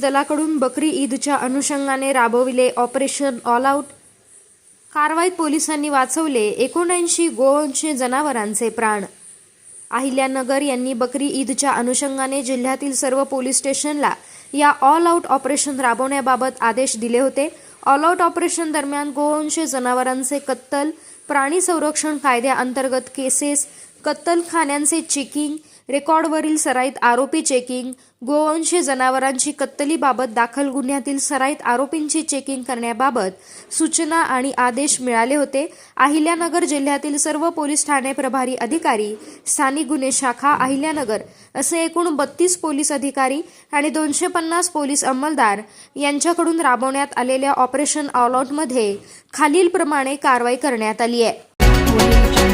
दलाकडून बकरी ईदच्या अनुषंगाने राबविले ऑपरेशन ऑल आऊट कारवाईत पोलिसांनी वाचवले एकोणऐंशी गोवंशे जनावरांचे प्राण. अहिल्यानगर यांनी बकरी ईदच्या अनुषंगाने जिल्ह्यातील सर्व पोलीस स्टेशनला या ऑल आऊट ऑपरेशन राबवण्याबाबत आदेश दिले होते. ऑल आऊट ऑपरेशन दरम्यान गोवंशे जनावरांचे कत्तल प्राणी संरक्षण कायद्याअंतर्गत केसेस कत्तलखान्यांचे चेकिंग रेकॉर्डवरील सराईत आरोपी चेकिंग गोवंशी जनावरांची कत्तलीबाबत दाखल गुन्ह्यातील सराईत आरोपींची चेकिंग करण्याबाबत सूचना आणि आदेश मिळाले होते. अहिल्यानगर जिल्ह्यातील सर्व पोलीस ठाणे प्रभारी अधिकारी स्थानिक गुन्हे शाखा अहिल्यानगर असे एकूण बत्तीस पोलीस अधिकारी आणि दोनशे पन्नास पोलीस अंमलदार यांच्याकडून राबवण्यात आलेल्या ऑपरेशन ऑलआउटमध्ये खालीलप्रमाणे कारवाई करण्यात आली आहे.